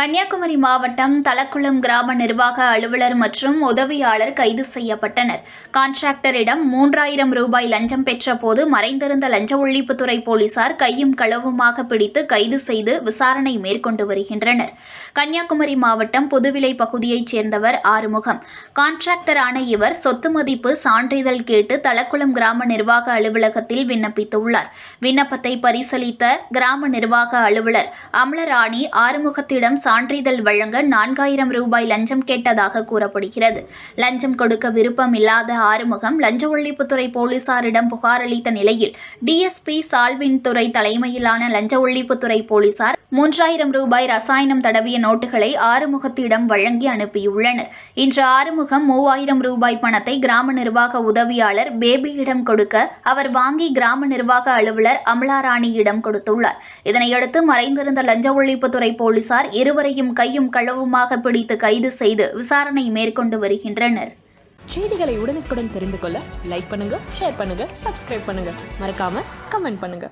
கன்னியாகுமரி மாவட்டம் தலக்குளம் கிராம நிர்வாக அலுவலர் மற்றும் உதவியாளர் கைது செய்யப்பட்டனர். கான்ட்ராக்டரிடம் மூன்றாயிரம் ரூபாய் லஞ்சம் பெற்றபோது மறைந்திருந்த லஞ்ச ஒழிப்புத்துறை போலீசார் கையும் களவுமாக பிடித்து கைது செய்து விசாரணை மேற்கொண்டு வருகின்றனர். கன்னியாகுமரி மாவட்டம் புதுவிலை பகுதியைச் சேர்ந்தவர் ஆறுமுகம். கான்ட்ராக்டரான இவர் சொத்து மதிப்பு சான்றிதழ் கேட்டு தலக்குளம் கிராம நிர்வாக அலுவலகத்தில் விண்ணப்பித்துள்ளார். விண்ணப்பத்தை பரிசீலித்த கிராம நிர்வாக அலுவலர் அமலராணி ஆறுமுகத்திடம் சான்றிதழ் வழங்க நான்காயிரம் ரூபாய் லஞ்சம் கேட்டதாக கூறப்படுகிறது. லஞ்சம் கொடுக்க விருப்பம் இல்லாத ஆறுமுகம் லஞ்ச ஒழிப்புத்துறை போலீசாரிடம் புகார் அளித்த நிலையில் டிஎஸ்பி சால்வின் துறை தலைமையிலான லஞ்ச ஒழிப்புத்துறை போலீசார் மூன்றாயிரம் ரூபாய் ரசாயனம் தடவிய நோட்டுகளை ஆறுமுகத்திடம் வழங்கி அனுப்பியுள்ளனர். இன்று ஆறுமுகம் மூவாயிரம் ரூபாய் பணத்தை கிராம நிர்வாக உதவியாளர் பேபியிடம் கொடுக்க அவர் வாங்கி கிராம நிர்வாக அலுவலர் அமலாராணியிடம் கொடுத்துள்ளார். இதனையடுத்து மறைந்திருந்த லஞ்ச ஒழிப்புத்துறை போலீசார் இருவரையும் கையும் களவுமாக பிடித்து கைது செய்து விசாரணை மேற்கொண்டு வருகின்றனர். செய்திகளை உடனுக்குடன் தெரிந்து கொள்ள லைக் பண்ணுங்க ஷேர் பண்ணுங்க சப்ஸ்கிரைப் பண்ணுங்க. மறக்காம கமெண்ட் பண்ணுங்க.